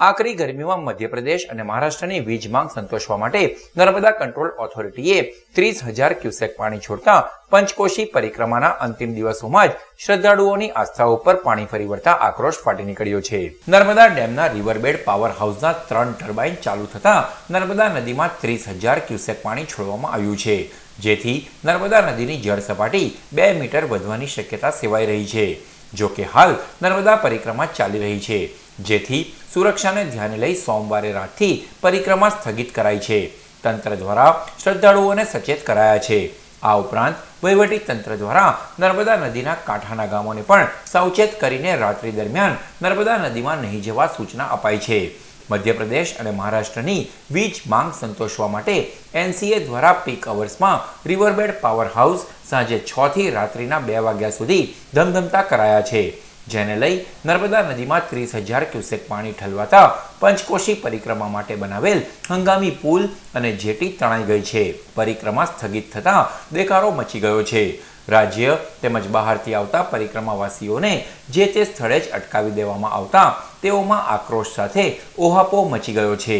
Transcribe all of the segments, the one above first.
આકરી ગરમીમાં મધ્યપ્રદેશ અને મહારાષ્ટ્રની વીજ માંગ સંતોષવા માટે નર્મદા કંટ્રોલ ઓથોરિટીએ ત્રીસ હજાર ક્યુસેક પાણી છોડતા પંચકોશી પરિક્રમાના અંતિમ દિવસોમાં જ શ્રદ્ધાળુઓની આસ્થા ઉપર પાણી ફરી વળતા આક્રોશ ફાટી નીકળ્યો છે. નર્મદા ડેમના રિવરબેડ પાવર હાઉસના ત્રણ ટર્બાઇન ચાલુ થતા નર્મદા નદીમાં ત્રીસ હજાર ક્યુસેક પાણી છોડવામાં આવ્યું છે. જેથી નર્મદા નદીની જળ સપાટી બે મીટર વધવાની શક્યતા સેવાઈ રહી છે. જોકે હાલ નર્મદા પરિક્રમા ચાલી રહી છે. જેથી સુરક્ષાને ધ્યાને લઈ સોમવારે રાતથી પરિક્રમા સ્થગિત કરાઈ છે. તંત્ર દ્વારા શ્રદ્ધાળુઓને સચેત કરાયા છે. આ ઉપરાંત વહીવટી તંત્ર દ્વારા નર્મદા નદીના કાંઠાના ગામોને પણ સાવચેત કરીને રાત્રિ દરમિયાન નર્મદા નદીમાં નહીં જવા સૂચના અપાઈ છે. મધ્યપ્રદેશ અને મહારાષ્ટ્રની વીજ માંગ સંતોષવા માટે એનસીએ દ્વારા પીક અવર્સમાં રિવરબેડ પાવર હાઉસ સાંજે છ થી રાત્રિના બે વાગ્યા સુધી ધમધમતા કરાયા છે. જેને લઈ નર્મદા નદીમાં ત્રીસ હજાર ક્યુસેક પાણી ઠલવાતા પંચકોશી પરિક્રમા માટે બનાવેલ હંગામી પુલ અને જેટી તણાઈ ગઈ છે. પરિક્રમા સ્થગિત થતાં દેકારો મચી ગયો છે. રાજ્ય તેમજ બહારથી આવતા પરિક્રમાવાસીઓને જે તે સ્થળે જ અટકાવી દેવામાં આવતા તેઓમાં આક્રોશ સાથે ઓહાપો મચી ગયો છે.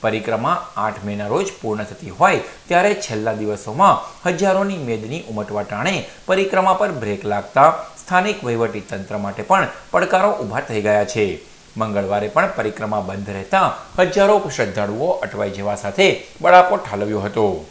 પરિક્રમા આઠ મેના રોજ પૂર્ણ થતી હોય ત્યારે છેલ્લા દિવસોમાં હજારોની મેદની ઉમટવા ટાણે પરિક્રમા પર બ્રેક લાગતા સ્થાનિક તંત્ર માટે પણ પડકારો ઊભા થઈ ગયા છે. મંગળવારે પણ પરિક્રમા બંધ રહેતા હજારો શ્રદ્ધાળુઓ અટવાઈ જવા સાથે બળાપો ઠાલવ્યો હતો.